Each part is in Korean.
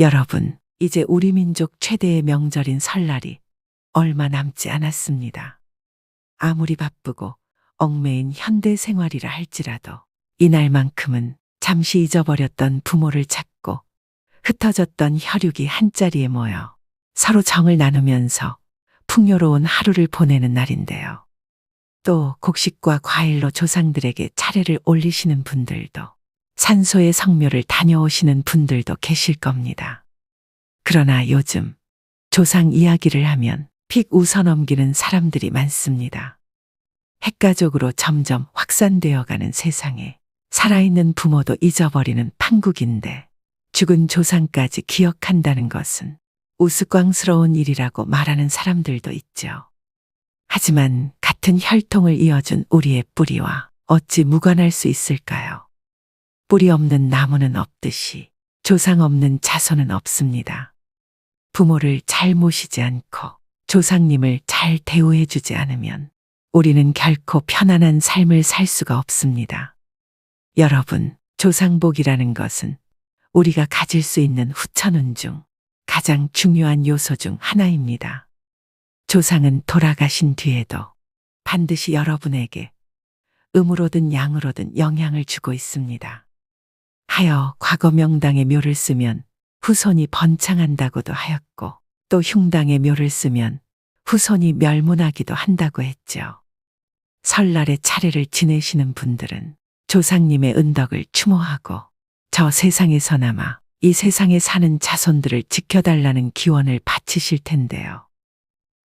여러분, 이제 우리 민족 최대의 명절인 설날이 얼마 남지 않았습니다. 아무리 바쁘고 얽매인 현대 생활이라 할지라도 이날만큼은 잠시 잊어버렸던 부모를 찾고 흩어졌던 혈육이 한자리에 모여 서로 정을 나누면서 풍요로운 하루를 보내는 날인데요. 또 곡식과 과일로 조상들에게 차례를 올리시는 분들도 산소의 성묘를 다녀오시는 분들도 계실 겁니다. 그러나 요즘 조상 이야기를 하면 픽 웃어 넘기는 사람들이 많습니다. 핵가족으로 점점 확산되어 가는 세상에 살아있는 부모도 잊어버리는 판국인데 죽은 조상까지 기억한다는 것은 우스꽝스러운 일이라고 말하는 사람들도 있죠. 하지만 같은 혈통을 이어준 우리의 뿌리와 어찌 무관할 수 있을까요? 뿌리 없는 나무는 없듯이 조상 없는 자손은 없습니다. 부모를 잘 모시지 않고 조상님을 잘 대우해 주지 않으면 우리는 결코 편안한 삶을 살 수가 없습니다. 여러분, 조상복이라는 것은 우리가 가질 수 있는 후천운 중 가장 중요한 요소 중 하나입니다. 조상은 돌아가신 뒤에도 반드시 여러분에게 음으로든 양으로든 영향을 주고 있습니다. 하여 과거 명당의 묘를 쓰면 후손이 번창한다고도 하였고 또 흉당의 묘를 쓰면 후손이 멸문하기도 한다고 했죠. 설날에 차례를 지내시는 분들은 조상님의 은덕을 추모하고 저 세상에서나마 이 세상에 사는 자손들을 지켜달라는 기원을 바치실 텐데요.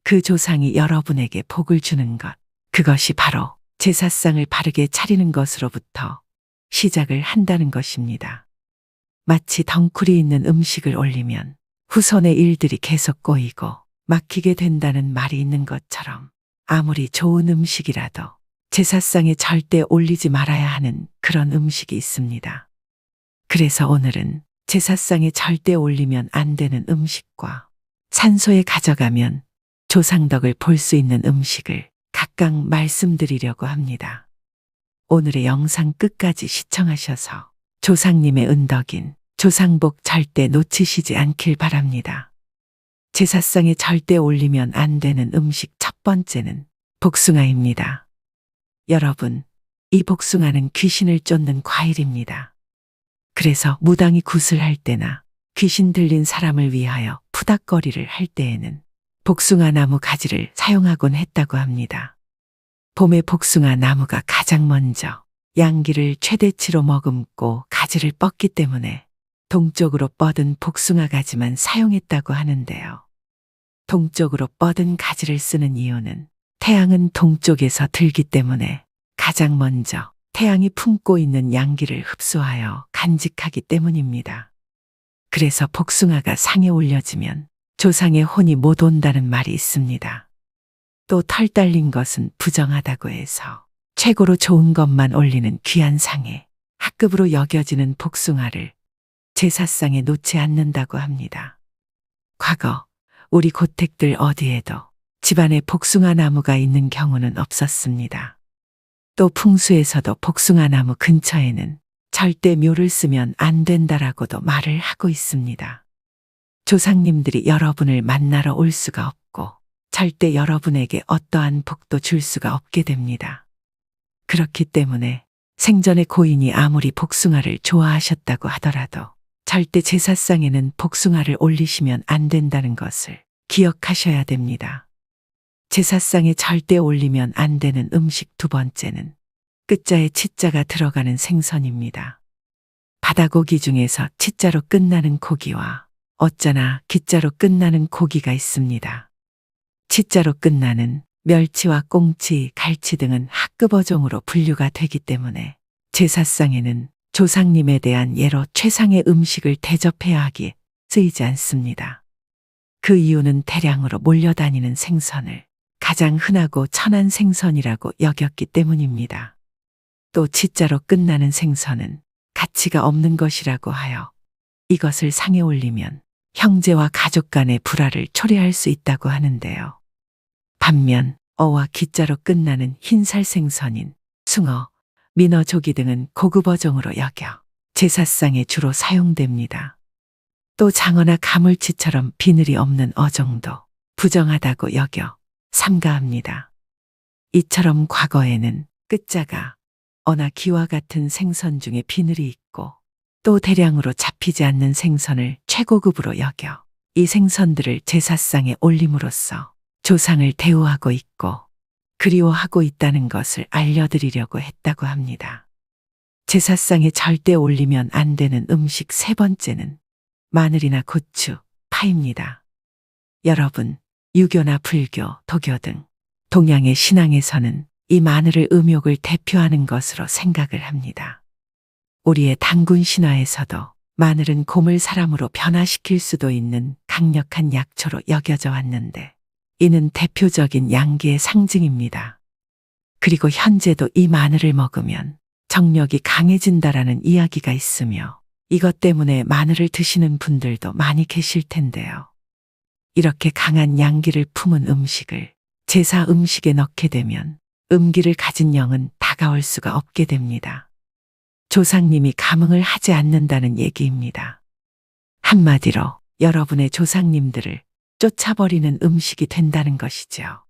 그 조상이 여러분에게 복을 주는 것, 그것이 바로 제사상을 바르게 차리는 것으로부터 시작을 한다는 것입니다. 마치 덩쿨이 있는 음식을 올리면 후손의 일들이 계속 꼬이고 막히게 된다는 말이 있는 것처럼 아무리 좋은 음식이라도 제사상에 절대 올리지 말아야 하는 그런 음식이 있습니다. 그래서 오늘은 제사상에 절대 올리면 안 되는 음식과 산소에 가져가면 조상덕을 볼 수 있는 음식을 각각 말씀드리려고 합니다. 오늘의 영상 끝까지 시청하셔서 조상님의 은덕인 조상복 절대 놓치시지 않길 바랍니다. 제사상에 절대 올리면 안 되는 음식 첫 번째는 복숭아입니다. 여러분, 이 복숭아는 귀신을 쫓는 과일입니다. 그래서 무당이 굿을 할 때나 귀신 들린 사람을 위하여 푸닥거리를 할 때에는 복숭아 나무 가지를 사용하곤 했다고 합니다. 봄에 복숭아 나무가 가장 먼저 양기를 최대치로 머금고 가지를 뻗기 때문에 동쪽으로 뻗은 복숭아 가지만 사용했다고 하는데요. 동쪽으로 뻗은 가지를 쓰는 이유는 태양은 동쪽에서 들기 때문에 가장 먼저 태양이 품고 있는 양기를 흡수하여 간직하기 때문입니다. 그래서 복숭아가 상에 올려지면 조상의 혼이 못 온다는 말이 있습니다. 또 털 달린 것은 부정하다고 해서 최고로 좋은 것만 올리는 귀한 상에 학급으로 여겨지는 복숭아를 제사상에 놓지 않는다고 합니다. 과거 우리 고택들 어디에도 집안에 복숭아 나무가 있는 경우는 없었습니다. 또 풍수에서도 복숭아 나무 근처에는 절대 묘를 쓰면 안 된다라고도 말을 하고 있습니다. 조상님들이 여러분을 만나러 올 수가 없고 절대 여러분에게 어떠한 복도 줄 수가 없게 됩니다. 그렇기 때문에 생전에 고인이 아무리 복숭아를 좋아하셨다고 하더라도 절대 제사상에는 복숭아를 올리시면 안 된다는 것을 기억하셔야 됩니다. 제사상에 절대 올리면 안 되는 음식 두 번째는 끝자에 치자가 들어가는 생선입니다. 바다고기 중에서 치자로 끝나는 고기와 어쩌나 기자로 끝나는 고기가 있습니다. 치자로 끝나는 멸치와 꽁치, 갈치 등은 학급 어종으로 분류가 되기 때문에 제사상에는 조상님에 대한 예로 최상의 음식을 대접해야 하기에 쓰이지 않습니다. 그 이유는 대량으로 몰려다니는 생선을 가장 흔하고 천한 생선이라고 여겼기 때문입니다. 또 치자로 끝나는 생선은 가치가 없는 것이라고 하여 이것을 상에 올리면 형제와 가족 간의 불화를 초래할 수 있다고 하는데요. 반면 어와 기자로 끝나는 흰살 생선인 숭어, 민어 조기 등은 고급 어종으로 여겨 제사상에 주로 사용됩니다. 또 장어나 가물치처럼 비늘이 없는 어종도 부정하다고 여겨 삼가합니다. 이처럼 과거에는 끝자가 어나 기와 같은 생선 중에 비늘이 있고 또 대량으로 잡히지 않는 생선을 최고급으로 여겨 이 생선들을 제사상에 올림으로써 조상을 대우하고 있고 그리워하고 있다는 것을 알려드리려고 했다고 합니다. 제사상에 절대 올리면 안 되는 음식 세 번째는 마늘이나 고추, 파입니다. 여러분, 유교나 불교, 도교 등 동양의 신앙에서는 이 마늘을 음욕을 대표하는 것으로 생각을 합니다. 우리의 단군 신화에서도 마늘은 곰을 사람으로 변화시킬 수도 있는 강력한 약초로 여겨져 왔는데 이는 대표적인 양기의 상징입니다. 그리고 현재도 이 마늘을 먹으면 정력이 강해진다라는 이야기가 있으며 이것 때문에 마늘을 드시는 분들도 많이 계실 텐데요. 이렇게 강한 양기를 품은 음식을 제사 음식에 넣게 되면 음기를 가진 영은 다가올 수가 없게 됩니다. 조상님이 감흥을 하지 않는다는 얘기입니다. 한마디로 여러분의 조상님들을 쫓아버리는 음식이 된다는 것이죠.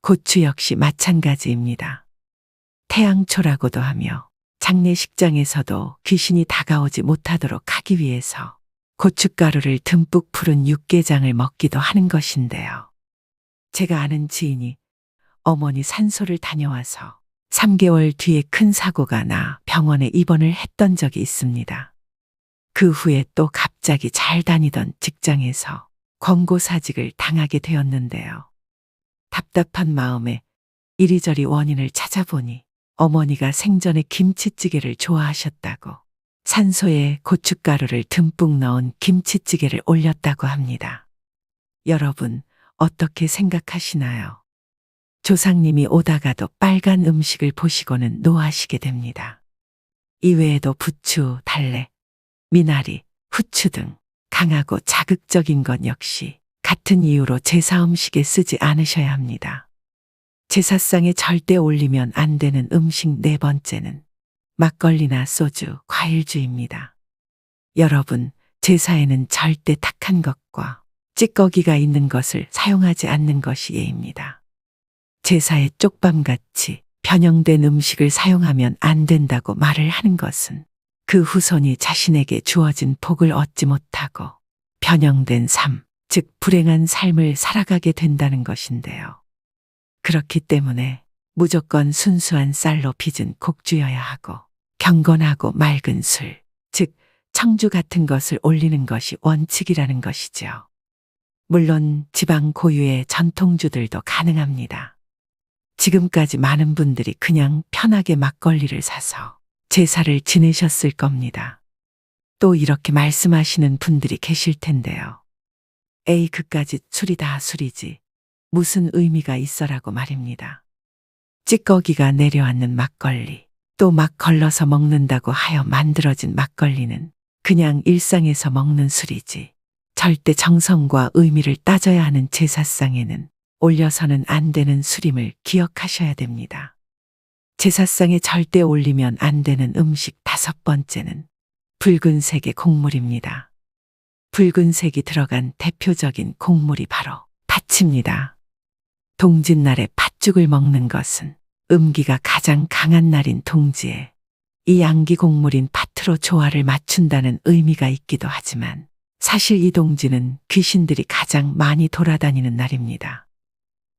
고추 역시 마찬가지입니다. 태양초라고도 하며 장례식장에서도 귀신이 다가오지 못하도록 하기 위해서 고춧가루를 듬뿍 풀은 육개장을 먹기도 하는 것인데요. 제가 아는 지인이 어머니 산소를 다녀와서 3개월 뒤에 큰 사고가 나 병원에 입원을 했던 적이 있습니다. 그 후에 또 갑자기 잘 다니던 직장에서 권고사직을 당하게 되었는데요. 답답한 마음에 이리저리 원인을 찾아보니 어머니가 생전에 김치찌개를 좋아하셨다고 산소에 고춧가루를 듬뿍 넣은 김치찌개를 올렸다고 합니다. 여러분, 어떻게 생각하시나요? 조상님이 오다가도 빨간 음식을 보시고는 노하시게 됩니다. 이외에도 부추, 달래, 미나리, 후추 등 강하고 자극적인 것 역시 같은 이유로 제사 음식에 쓰지 않으셔야 합니다. 제사상에 절대 올리면 안 되는 음식 네 번째는 막걸리나 소주, 과일주입니다. 여러분, 제사에는 절대 탁한 것과 찌꺼기가 있는 것을 사용하지 않는 것이 예입니다. 제사에 쪽밤같이 변형된 음식을 사용하면 안 된다고 말을 하는 것은 그 후손이 자신에게 주어진 복을 얻지 못하고 변형된 삶, 즉 불행한 삶을 살아가게 된다는 것인데요. 그렇기 때문에 무조건 순수한 쌀로 빚은 곡주여야 하고 경건하고 맑은 술, 즉 청주 같은 것을 올리는 것이 원칙이라는 것이죠. 물론 지방 고유의 전통주들도 가능합니다. 지금까지 많은 분들이 그냥 편하게 막걸리를 사서 제사를 지내셨을 겁니다. 또 이렇게 말씀하시는 분들이 계실 텐데요. 에이, 그까지 술이 다 술이지. 무슨 의미가 있어라고 말입니다. 찌꺼기가 내려앉는 막걸리, 또 막 걸러서 먹는다고 하여 만들어진 막걸리는 그냥 일상에서 먹는 술이지. 절대 정성과 의미를 따져야 하는 제사상에는 올려서는 안 되는 술임을 기억하셔야 됩니다. 제사상에 절대 올리면 안 되는 음식 다섯 번째는 붉은색의 곡물입니다. 붉은색이 들어간 대표적인 곡물이 바로 팥입니다. 동짓날에 팥죽을 먹는 것은 음기가 가장 강한 날인 동지에 이 양기 곡물인 팥으로 조화를 맞춘다는 의미가 있기도 하지만 사실 이 동지는 귀신들이 가장 많이 돌아다니는 날입니다.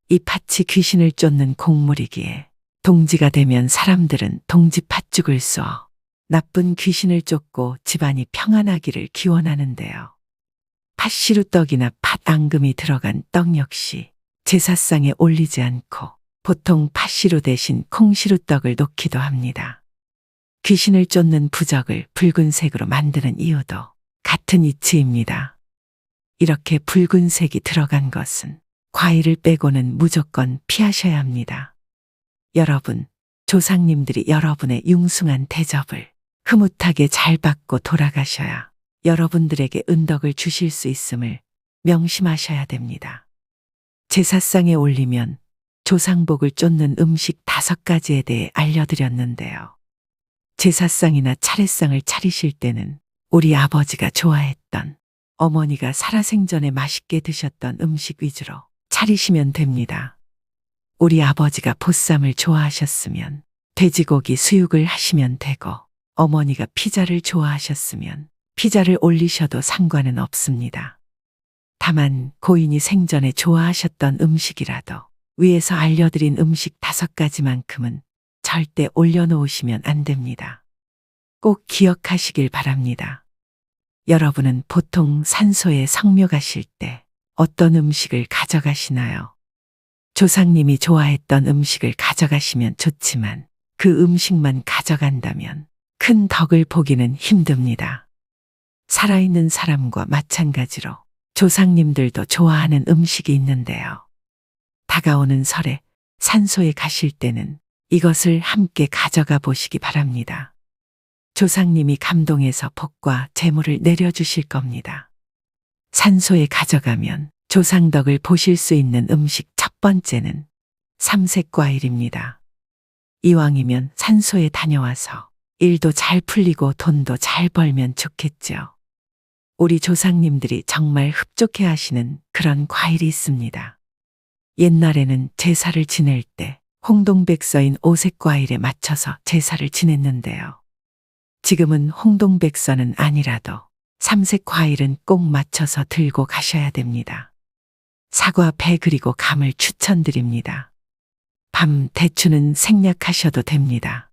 이 팥이 귀신을 쫓는 곡물이기에 동지가 되면 사람들은 동지 팥죽을 쏘어 나쁜 귀신을 쫓고 집안이 평안하기를 기원하는데요. 팥시루떡이나 팥앙금이 들어간 떡 역시 제사상에 올리지 않고 보통 팥시루 대신 콩시루떡을 놓기도 합니다. 귀신을 쫓는 부적을 붉은색으로 만드는 이유도 같은 이치입니다. 이렇게 붉은색이 들어간 것은 과일을 빼고는 무조건 피하셔야 합니다. 여러분, 조상님들이 여러분의 융숭한 대접을 흐뭇하게 잘 받고 돌아가셔야 여러분들에게 은덕을 주실 수 있음을 명심하셔야 됩니다. 제사상에 올리면 조상복을 쫓는 음식 다섯 가지에 대해 알려드렸는데요. 제사상이나 차례상을 차리실 때는 우리 아버지가 좋아했던 어머니가 살아생전에 맛있게 드셨던 음식 위주로 차리시면 됩니다. 우리 아버지가 보쌈을 좋아하셨으면 돼지고기 수육을 하시면 되고 어머니가 피자를 좋아하셨으면 피자를 올리셔도 상관은 없습니다. 다만 고인이 생전에 좋아하셨던 음식이라도 위에서 알려드린 음식 다섯 가지만큼은 절대 올려놓으시면 안 됩니다. 꼭 기억하시길 바랍니다. 여러분은 보통 산소에 성묘 가실 때 어떤 음식을 가져가시나요? 조상님이 좋아했던 음식을 가져가시면 좋지만 그 음식만 가져간다면 큰 덕을 보기는 힘듭니다. 살아있는 사람과 마찬가지로 조상님들도 좋아하는 음식이 있는데요. 다가오는 설에 산소에 가실 때는 이것을 함께 가져가 보시기 바랍니다. 조상님이 감동해서 복과 재물을 내려주실 겁니다. 산소에 가져가면 조상덕을 보실 수 있는 음식 첫 번째는 삼색 과일입니다. 이왕이면 산소에 다녀와서 일도 잘 풀리고 돈도 잘 벌면 좋겠죠. 우리 조상님들이 정말 흡족해 하시는 그런 과일이 있습니다. 옛날에는 제사를 지낼 때 홍동백서인 오색 과일에 맞춰서 제사를 지냈는데요. 지금은 홍동백서는 아니라도 삼색 과일은 꼭 맞춰서 들고 가셔야 됩니다. 사과, 배 그리고 감을 추천드립니다. 밤 대추는 생략하셔도 됩니다.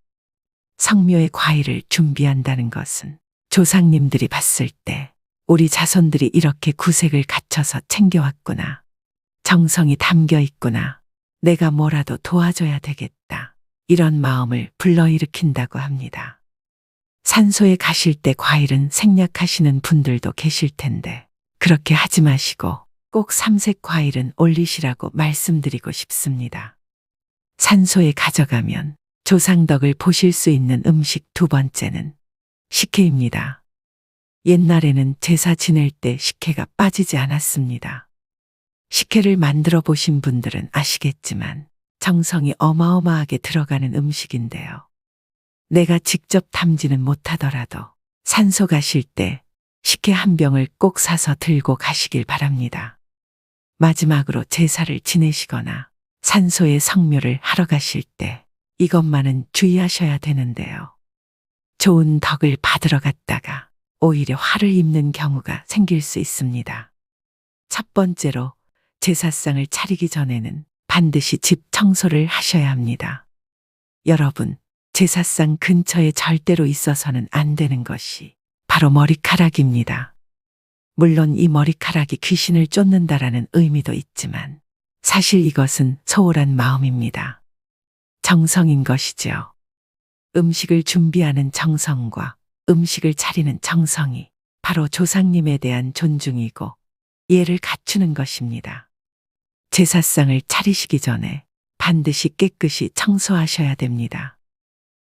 성묘의 과일을 준비한다는 것은 조상님들이 봤을 때 우리 자손들이 이렇게 구색을 갖춰서 챙겨왔구나. 정성이 담겨 있구나. 내가 뭐라도 도와줘야 되겠다. 이런 마음을 불러일으킨다고 합니다. 산소에 가실 때 과일은 생략하시는 분들도 계실 텐데 그렇게 하지 마시고 꼭 삼색 과일은 올리시라고 말씀드리고 싶습니다. 산소에 가져가면 조상덕을 보실 수 있는 음식 두 번째는 식혜입니다. 옛날에는 제사 지낼 때 식혜가 빠지지 않았습니다. 식혜를 만들어 보신 분들은 아시겠지만 정성이 어마어마하게 들어가는 음식인데요. 내가 직접 담지는 못하더라도 산소 가실 때 식혜 한 병을 꼭 사서 들고 가시길 바랍니다. 마지막으로 제사를 지내시거나 산소에 성묘를 하러 가실 때 이것만은 주의하셔야 되는데요. 좋은 덕을 받으러 갔다가 오히려 화를 입는 경우가 생길 수 있습니다. 첫 번째로 제사상을 차리기 전에는 반드시 집 청소를 하셔야 합니다. 여러분, 제사상 근처에 절대로 있어서는 안 되는 것이 바로 머리카락입니다. 물론 이 머리카락이 귀신을 쫓는다라는 의미도 있지만 사실 이것은 소홀한 마음입니다. 정성인 것이죠. 음식을 준비하는 정성과 음식을 차리는 정성이 바로 조상님에 대한 존중이고 예를 갖추는 것입니다. 제사상을 차리시기 전에 반드시 깨끗이 청소하셔야 됩니다.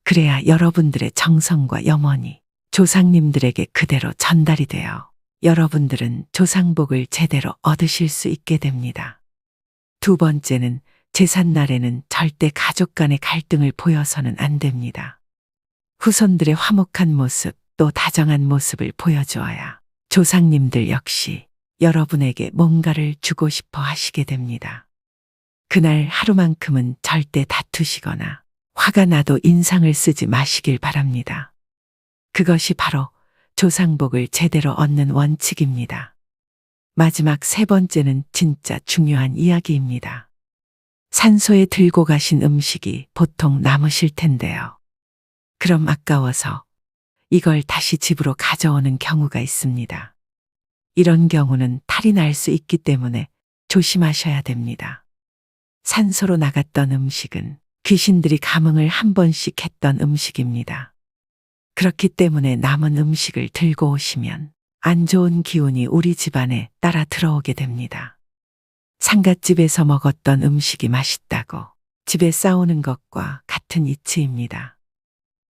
그래야 여러분들의 정성과 염원이 조상님들에게 그대로 전달이 되어 여러분들은 조상복을 제대로 얻으실 수 있게 됩니다. 두 번째는 제삿날에는 절대 가족 간의 갈등을 보여서는 안 됩니다. 후손들의 화목한 모습 또 다정한 모습을 보여주어야 조상님들 역시 여러분에게 뭔가를 주고 싶어 하시게 됩니다. 그날 하루만큼은 절대 다투시거나 화가 나도 인상을 쓰지 마시길 바랍니다. 그것이 바로 조상복을 제대로 얻는 원칙입니다. 마지막 세 번째는 진짜 중요한 이야기입니다. 산소에 들고 가신 음식이 보통 남으실 텐데요. 그럼 아까워서 이걸 다시 집으로 가져오는 경우가 있습니다. 이런 경우는 탈이 날 수 있기 때문에 조심하셔야 됩니다. 산소로 나갔던 음식은 귀신들이 감흥을 한 번씩 했던 음식입니다. 그렇기 때문에 남은 음식을 들고 오시면 안 좋은 기운이 우리 집안에 따라 들어오게 됩니다. 상갓집에서 먹었던 음식이 맛있다고 집에 싸우는 것과 같은 이치입니다.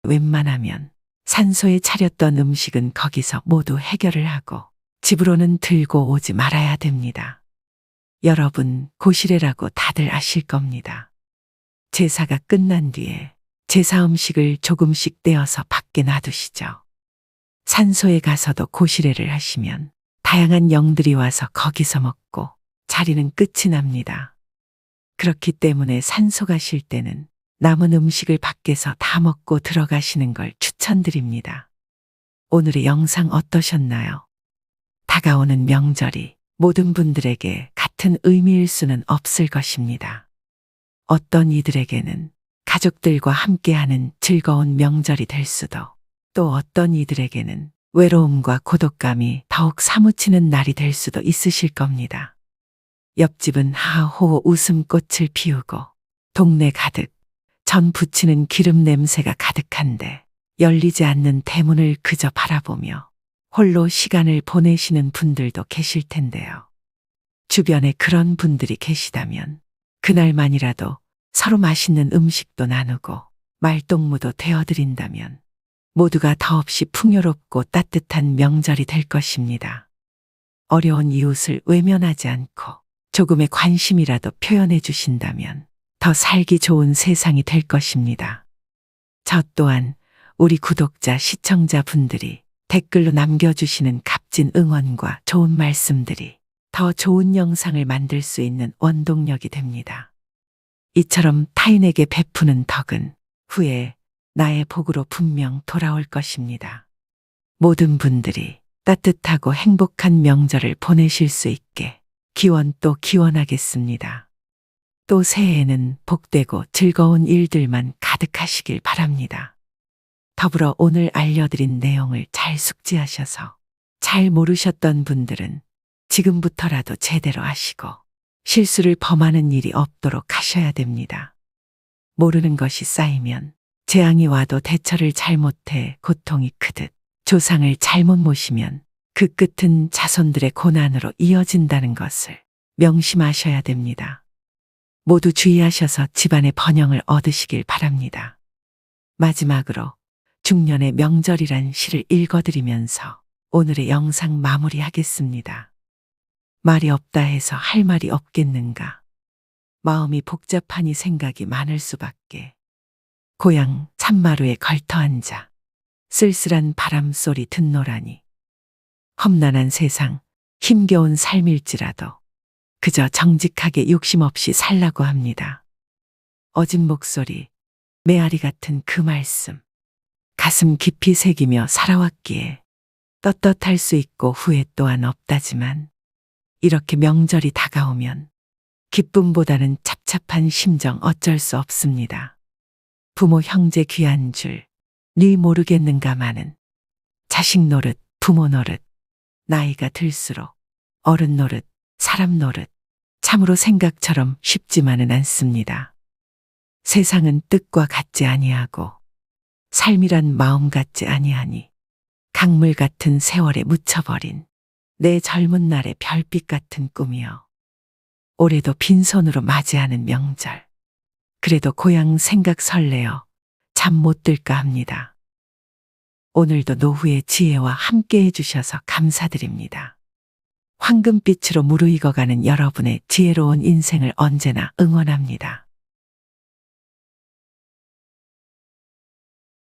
웬만하면 산소에 차렸던 음식은 거기서 모두 해결을 하고 집으로는 들고 오지 말아야 됩니다. 여러분, 고시래라고 다들 아실 겁니다. 제사가 끝난 뒤에 제사 음식을 조금씩 떼어서 밖에 놔두시죠. 산소에 가서도 고시래를 하시면 다양한 영들이 와서 거기서 먹고 자리는 끝이 납니다. 그렇기 때문에 산소 가실 때는 남은 음식을 밖에서 다 먹고 들어가시는 걸 추천드립니다. 오늘의 영상 어떠셨나요? 다가오는 명절이 모든 분들에게 같은 의미일 수는 없을 것입니다. 어떤 이들에게는 가족들과 함께하는 즐거운 명절이 될 수도, 또 어떤 이들에게는 외로움과 고독감이 더욱 사무치는 날이 될 수도 있으실 겁니다. 옆집은 하호 웃음꽃을 피우고 동네 가득 전 부치는 기름 냄새가 가득한데 열리지 않는 대문을 그저 바라보며 홀로 시간을 보내시는 분들도 계실 텐데요. 주변에 그런 분들이 계시다면 그날만이라도 서로 맛있는 음식도 나누고 말동무도 되어드린다면 모두가 더없이 풍요롭고 따뜻한 명절이 될 것입니다. 어려운 이웃을 외면하지 않고 조금의 관심이라도 표현해 주신다면 더 살기 좋은 세상이 될 것입니다. 저 또한 우리 구독자 시청자 분들이 댓글로 남겨주시는 값진 응원과 좋은 말씀들이 더 좋은 영상을 만들 수 있는 원동력이 됩니다. 이처럼 타인에게 베푸는 덕은 후에 나의 복으로 분명 돌아올 것입니다. 모든 분들이 따뜻하고 행복한 명절을 보내실 수 있게 기원 또 기원하겠습니다. 또 새해에는 복되고 즐거운 일들만 가득하시길 바랍니다. 더불어 오늘 알려드린 내용을 잘 숙지하셔서 잘 모르셨던 분들은 지금부터라도 제대로 하시고 실수를 범하는 일이 없도록 하셔야 됩니다. 모르는 것이 쌓이면 재앙이 와도 대처를 잘못해 고통이 크듯 조상을 잘못 모시면 그 끝은 자손들의 고난으로 이어진다는 것을 명심하셔야 됩니다. 모두 주의하셔서 집안의 번영을 얻으시길 바랍니다. 마지막으로 중년의 명절이란 시를 읽어드리면서 오늘의 영상 마무리하겠습니다. 말이 없다 해서 할 말이 없겠는가. 마음이 복잡하니 생각이 많을 수밖에. 고향 참마루에 걸터 앉아 쓸쓸한 바람 소리 듣노라니. 험난한 세상, 힘겨운 삶일지라도 그저 정직하게 욕심 없이 살라고 합니다. 어진 목소리, 메아리 같은 그 말씀. 가슴 깊이 새기며 살아왔기에 떳떳할 수 있고 후회 또한 없다지만 이렇게 명절이 다가오면 기쁨보다는 찹찹한 심정 어쩔 수 없습니다. 부모 형제 귀한 줄, 네 모르겠는가마는 자식 노릇, 부모 노릇, 나이가 들수록 어른 노릇, 사람 노릇, 참으로 생각처럼 쉽지만은 않습니다. 세상은 뜻과 같지 아니하고 삶이란 마음 같지 아니하니 강물 같은 세월에 묻혀버린 내 젊은 날의 별빛 같은 꿈이여. 올해도 빈손으로 맞이하는 명절. 그래도 고향 생각 설레어 잠 못 들까 합니다. 오늘도 노후의 지혜와 함께 해주셔서 감사드립니다. 황금빛으로 무르익어가는 여러분의 지혜로운 인생을 언제나 응원합니다.